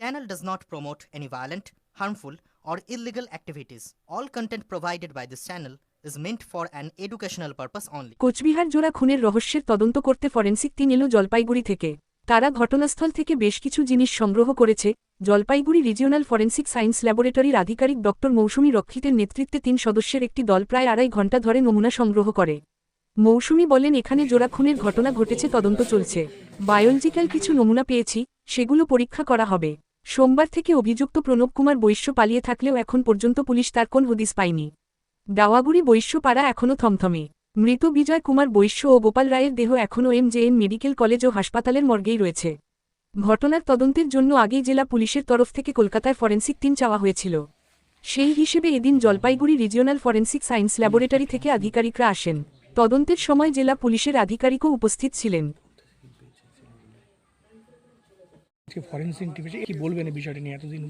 Channel does not promote any violent, harmful, or illegal activities. All content provided by this channel is meant for an educational purpose only. Cooch Behar জোড়া খুনের রহস্যের তদন্ত করতে forensic team এলো জলপাইগুড়ি থেকে। তারা ঘটনাস্থল থেকে বেশ কিছু জিনিস সংগ্রহ করেছে। জলপাইগুড়ি রিজিওনাল ফরেন্সিক সায়েন্স ল্যাবরেটরির আধিকারিক ডক্টর মৌসুমী রক্ষিতের নেতৃত্বে তিন সদস্যের একটি দল প্রায় আড়াই ঘণ্টা ধরে নমুনা সংগ্রহ করে। মৌসুমী বলেন এখানে জোড়া খুনের ঘটনা ঘটেছে তদন্ত চলছে। বায়োলজিক্যাল কিছু নমুনা পেয়েছি সেগুলো পরীক্ষা করা হবে। সোমবার থেকে অভিযুক্ত প্রণব কুমার বৈশ্য পালিয়ে থাকলেও এখন পর্যন্ত পুলিশ তার কোন হদিস পায়নি। ডাওয়াগুড়ি বৈশ্যপাড়া এখনও থমথমে। মৃত বিজয় কুমার বৈশ্য ও গোপাল রায়ের দেহ এখনও M J N medical college ও হাসপাতালের মর্গেই রয়েছে। ঘটনার তদন্তের জন্য আগেই জেলা পুলিশের তরফ থেকে কলকাতায় ফরেন্সিক টিম চাওয়া হয়েছিল। সেই হিসেবে এদিন Jalpaiguri regional forensic science laboratory থেকে আধিকারিকরা আসেন। তদন্তের সময় জেলা পুলিশের আধিকারিকও উপস্থিত ছিলেন। আজকে ফরেন্সিক টিম কি বলবেন এই বিষয়টা নিয়ে? এতদিন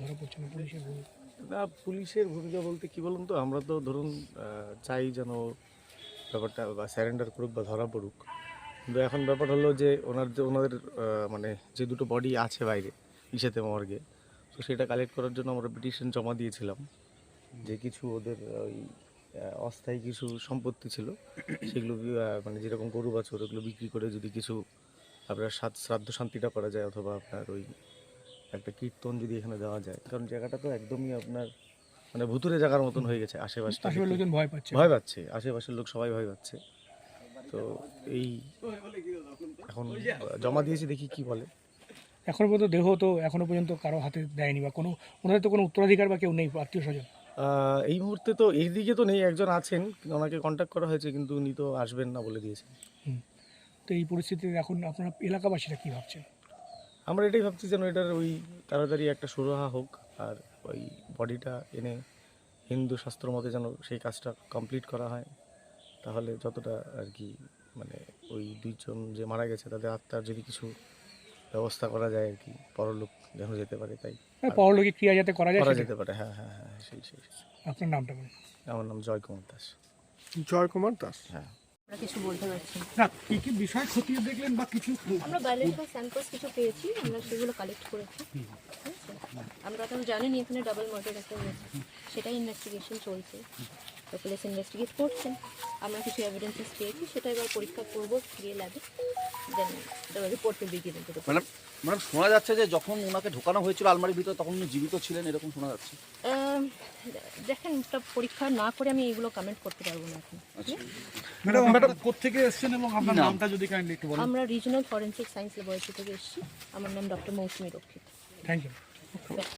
ধরা পড়ছে না পুলিশের ভূমিকা? না, পুলিশের ভূমিকা বলতে কি বলুন তো, আমরা তো ধরুন চাই যেন ব্যাপারটা বা স্যারেন্ডার করুক বা ধরা পড়ুক। কিন্তু এখন ব্যাপার হলো যে ওনার যে, ওনাদের মানে যে দুটো বডি আছে বাইরে ইসেতে মর্গে, তো সেটা কালেক্ট করার জন্য আমরা পিটিশন জমা দিয়েছিলাম। যে কিছু ওদের ওই অস্থায়ী কিছু সম্পত্তি ছিল, সেগুলো মানে যেরকম গরু বাছর, ওগুলো বিক্রি করে যদি কিছু আপনার শ্রাদ্ধ শান্তিটা করা যায় অথবা আপনার ওই একটা কীর্তন যদি এখানে দেওয়া যায়। কারণ জায়গাটা তো একদমই আপনার মানে ভুতুরে জায়গার মতন হয়ে গেছে আশেপাশের লোকজন ভয় পাচ্ছে। ভয় পাচ্ছে। আশেপাশের লোক সবাই ভয় পাচ্ছে। তো এই এখন জমা দিয়েছি দেখি কি বলে। এখনও পর্যন্ত দেহ তো এখনও পর্যন্ত কারও হাতে দেয়নি বা কোনো ওনাদের তো কোনো উত্তরাধিকার বা কেউ নেই আত্মীয় স্বজন। এই মুহূর্তে তো এইদিকে তো নেই একজন আছেন ওনাকে কন্ট্যাক্ট করা হয়েছে কিন্তু উনি তো আসবেন না বলে দিয়েছেন। তো এই পরিস্থিতিতে এখন আপনারা এলাকাবাসীরা কি ভাবছেন? আমরা এটাই ভাবছি যেন এটার ওই তাড়াতাড়ি একটা সুরাহা হোক আর ওই বডিটা এনে হিন্দু শাস্ত্র মতে যেন সেই কাজটা কমপ্লিট করা হয়। তাহলে যতটা আর কি মানে ওই দুইজন যে মারা গেছে তাদের আত্মার যদি কিছু ব্যবস্থা করা যায় আর কি পরলোক যেন যেতে পারে তাই। পরলোকে ক্রিয়া যাতে করা যায় করা যেতে পারে হ্যাঁ হ্যাঁ হ্যাঁ সেই সেই সেই। আপনার নামটা বলুন। আমার নাম জয় কুমার দাস। জয় কুমার দাস? হ্যাঁ। কিছু বলতে পারছি না। কি কি বিষয় খতিয়ে দেখলেন বা কিছু আমরা বায়োলজিক্যাল স্যাম্পলস কিছু পেয়েছি আমরা সেগুলো কালেক্ট করেছি? আমরা তো জানিনি এখানে ডাবল মার্ডার একটা হয়েছে। সেটাই ইনভেস্টিগেশন চলছে। তো পুলিশ ইনভেস্টিগেট করছেন। আমরা কিছু এভিডেন্সেস পেয়েছি সেটা এবার পরীক্ষা করব গিয়ে লাগে then report will be given to the madam madam শোনা যাচ্ছে যে যখন ওনাকে ঢোকানো হয়েছিল আলমারির ভিতরে তখন উনি জীবিত ছিলেন এরকম শোনা যাচ্ছে? দেখেন একটা পরীক্ষা না করে আমি এগুলো কমেন্ট করতে পারব না এখন। ম্যাডাম ম্যাডাম কোথেকে এসেছেন এবং আপনার নামটা যদি কাইন্ডলি একটু বলেন। আমরা রিজনাল ফরেন্সিক সায়েন্স ল্যাবরেটরি থেকে এসেছি। আমার নাম ডক্টর মৌসুমী রক্ষিত। Thank you